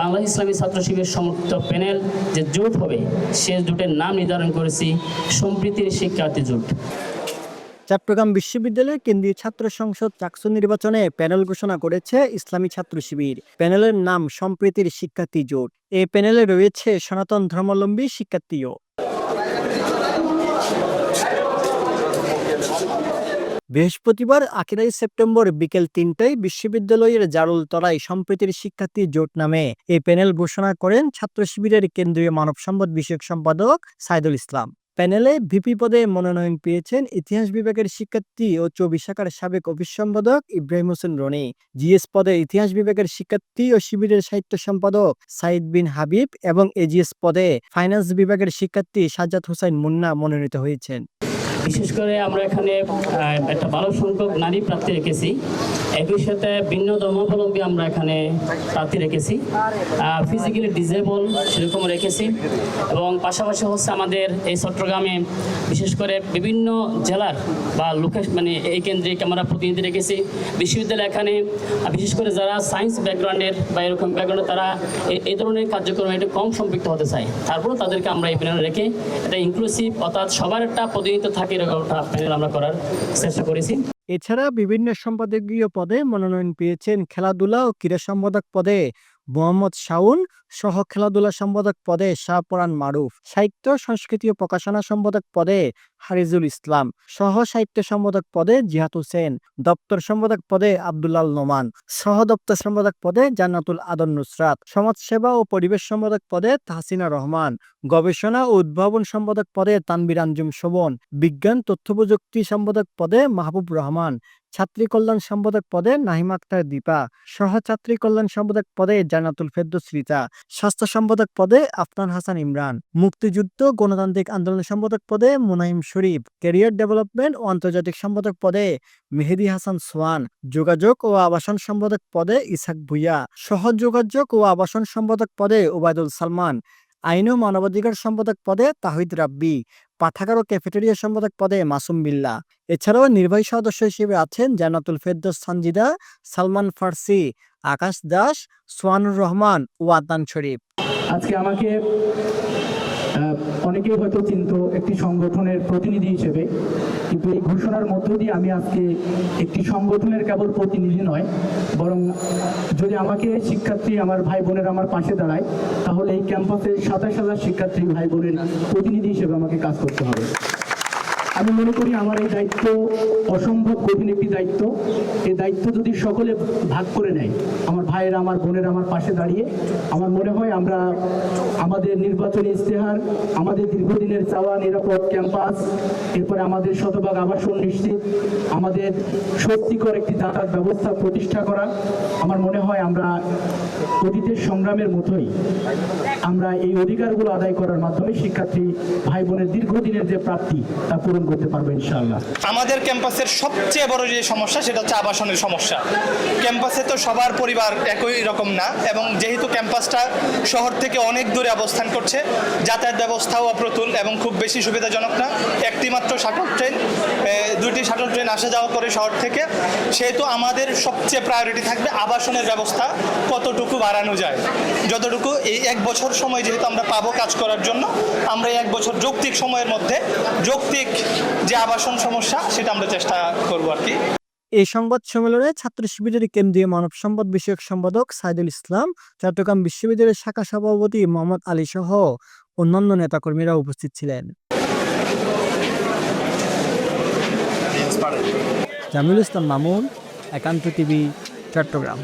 বাংলাদেশ ইসলামী ছাত্র শিবির সমর্থিত প্যানেল যে জোট হবে, সে জোটের নাম নির্ধারণ করেছি সম্প্রীতির শিক্ষার্থী জোট। চট্টগ্রাম বিশ্ববিদ্যালয়ের কেন্দ্রীয় ছাত্র সংসদ চাকসু নির্বাচনে প্যানেল ঘোষণা করেছে ইসলামী ছাত্র শিবির। প্যানেলের নাম সম্প্রীতির শিক্ষার্থী জোট। এই প্যানেলে রয়েছে সনাতন ধর্মাবলম্বী শিক্ষার্থীও। বৃহস্পতিবার, আখেরাই সেপ্টেম্বর, বিকেল তিনটায় বিশ্ববিদ্যালয়ের জারুল তলায় সম্প্রীতির শিক্ষার্থী জোট নামে এই প্যানেল ঘোষণা করেন ছাত্র শিবিরের কেন্দ্রীয় মানব সম্পদ বিষয়ক সম্পাদক সাইদুল ইসলাম। প্যানেলে ভিপি পদে মনোনয়ন পেয়েছেন ইতিহাস বিভাগের শিক্ষার্থী ও চব্বিশ শাখার সাবেক অফিস সম্পাদক ইব্রাহিম হোসেন রনি। জিএস পদে ইতিহাস বিভাগের শিক্ষার্থী ও শিবিরের সাহিত্য সম্পাদক সাইদ বিন হাবিব এবং এজিএস পদে ফাইন্যান্স বিভাগের শিক্ষার্থী সাজ্জাদ হোসেন মুন্না মনোনীত হয়েছেন। বিশেষ করে আমরা এখানে একটা ভালো সংখ্যক নারী প্রার্থী রেখেছি। একই সাথে ভিন্ন ধর্মাবলম্বী আমরা এখানে প্রার্থী রেখেছি। ফিজিক্যালি ডিজেবল সেরকম রেখেছি এবং পাশাপাশি হচ্ছে আমাদের এই চট্টগ্রামে বিশেষ করে বিভিন্ন জেলার বা লোকেশ মানে এই কেন্দ্রিক আমরা প্রতিনিধি রেখেছি। বিশ্ববিদ্যালয় এখানে বিশেষ করে যারা সায়েন্স ব্যাকগ্রাউন্ডের বা এরকম ব্যাকগ্রাউন্ডে তারা এই ধরনের কার্যক্রমে একটু কম সম্পৃক্ত হতে চায়। তারপরেও তাদেরকে আমরা এই প্যানেলে রেখে, এটা ইনক্লুসিভ অর্থাৎ সবার একটা প্রতিনিধিত্ব থাকে। আমরা করার চেষ্টা করেছি। এছাড়া বিভিন্ন সম্পাদকীয় পদে মনোনয়ন পেয়েছেন খেলাধুলা ও ক্রীড়া সম্পাদক পদে মোহাম্মদ শাউন সহ খেলাধুলা সম্পাদক পদে শাহপরান মারুফ সাহিত্য সংস্কৃতি ও প্রকাশনা সম্পাদক পদে হারিজুল ইসলাম সহ সাহিত্য সম্পাদক পদে জিহাদ হোসেন দপ্তর সম্পাদক পদে আব্দুল্লাল নোমান সহ দপ্তর সম্পাদক পদে জান্নাতুল আদন নুসরাত সমাজসেবা ও পরিবেশ সম্পাদক পদে তাহসিনা রহমান গবেষণা ও উদ্ভাবন সম্পাদক পদে তানবির আঞ্জুম শোভন বিজ্ঞান তথ্য প্রযুক্তি সম্পাদক পদে মাহবুব রহমান ছাত্রী কল্যাণ সম্পাদক পদে নাহিম আক্তার দীপা সহ ছাত্রী কল্যাণ সম্পাদক পদে জান্নাতুল ফেরদৌস রিতা স্বাস্থ্য সম্পাদক পদে আফনান হাসান ইমরান, মুক্তিযুদ্ধ, গণতান্ত্রিক আন্দোলন সম্পাদক পদে মুনাইম শরীফ, ক্যারিয়ার ডেভেলপমেন্ট ও আন্তর্জাতিক সম্পাদক পদে মেহেদি হাসান সোয়ান, যোগাযোগ ও আবাসন সম্পাদক পদে ইসাক ভুইয়া সহ যোগাযোগ ও আবাসন সম্পাদক পদে ওবায়দুল সালমান, আইন ও মানবাধিকার সম্পাদক পদে তাহিদ রাব্বি, পাঠাগার ও ক্যাফেটেরিয়া সম্পাদক পদে মাসুম বিল্লা। এছাড়াও নির্বাহী সদস্য হিসেবে আছেন জান্নাতুল ফেরদৌস সানজিদা, সালমান ফার্সি আকাশ দাস, সোয়ানুর রহমান ও আদনান শরীফ। আজকে আমাকে অনেকেই হয়তো চিনত একটি সংগঠনের প্রতিনিধি হিসেবে, কিন্তু এই ঘোষণার মধ্য দিয়ে আমি আজকে একটি সংগঠনের কেবল প্রতিনিধি নয়, বরং যদি আমাকে শিক্ষার্থী আমার ভাই বোনের আমার পাশে দাঁড়ায়, তাহলে এই ক্যাম্পাসে সাতাশ হাজার শিক্ষার্থী ভাই বোনের প্রতিনিধি হিসেবে আমাকে কাজ করতে হবে। আমি মনে করি আমার এই দায়িত্ব অসম্ভব কঠিন একটি দায়িত্ব। এই দায়িত্ব যদি সকলে ভাগ করে নেয়, আমার ভাইয়েরা, আমার বোনেরা আমার পাশে দাঁড়িয়ে, আমার মনে হয় আমরা আমাদের নির্বাচনী ইশতেহার, আমাদের দীর্ঘদিনের চাওয়া নিরাপদ ক্যাম্পাস, এরপরে আমাদের শতভাগ আবাসন নিশ্চিত, আমাদের সত্যিকর একটি যাতায়াত ব্যবস্থা প্রতিষ্ঠা করা। আমার মনে হয় আমরা অতীতের সংগ্রামের মতোই আমরা এই অধিকারগুলো আদায় করার মাধ্যমে শিক্ষার্থী ভাই বোনের দীর্ঘদিনের যে প্রাপ্তি তা পূরণ করতে পারব আমাদের ক্যাম্পাসের সবচেয়ে বড় যে সমস্যা, সেটা হচ্ছে আবাসনের সমস্যা। ক্যাম্পাসে তো সবার পরিবার একই রকম না, এবং যেহেতু ক্যাম্পাসটা শহর থেকে অনেক দূরে অবস্থান করছে, যাতায়াত ব্যবস্থাও অপ্রতুল এবং খুব বেশি সুবিধাজনক না। একটি মাত্র শাটল ট্রেন দুইটি শাটল ট্রেন আসা যাওয়া করে শহর থেকে। সেহেতু আমাদের সবচেয়ে প্রায়োরিটি থাকবে আবাসনের ব্যবস্থা, কতটুকু বাড়ানো যায়। যতটুকু এই এক বছর সময় যেহেতু আমরা পাবো কাজ করার জন্য, আমরা এক বছর যৌক্তিক সময়ের মধ্যে যৌক্তিক যে আবাসন সমস্যা, সেটা আমরা চেষ্টা করব আর কি। এই সংবাদ সম্মেলনে ছাত্র শিবিরের কেন্দ্রীয় মানব সম্পদ বিষয়ক সম্পাদক সাইদুল ইসলাম, চট্টগ্রাম বিশ্ববিদ্যালয়ের শাখা সভাপতি মোহাম্মদ আলী সহ অন্যান্য নেতাকর্মীরা উপস্থিত ছিলেন। জামিউল ইসলাম মামুন, একান্ত টিভি, চট্টগ্রাম।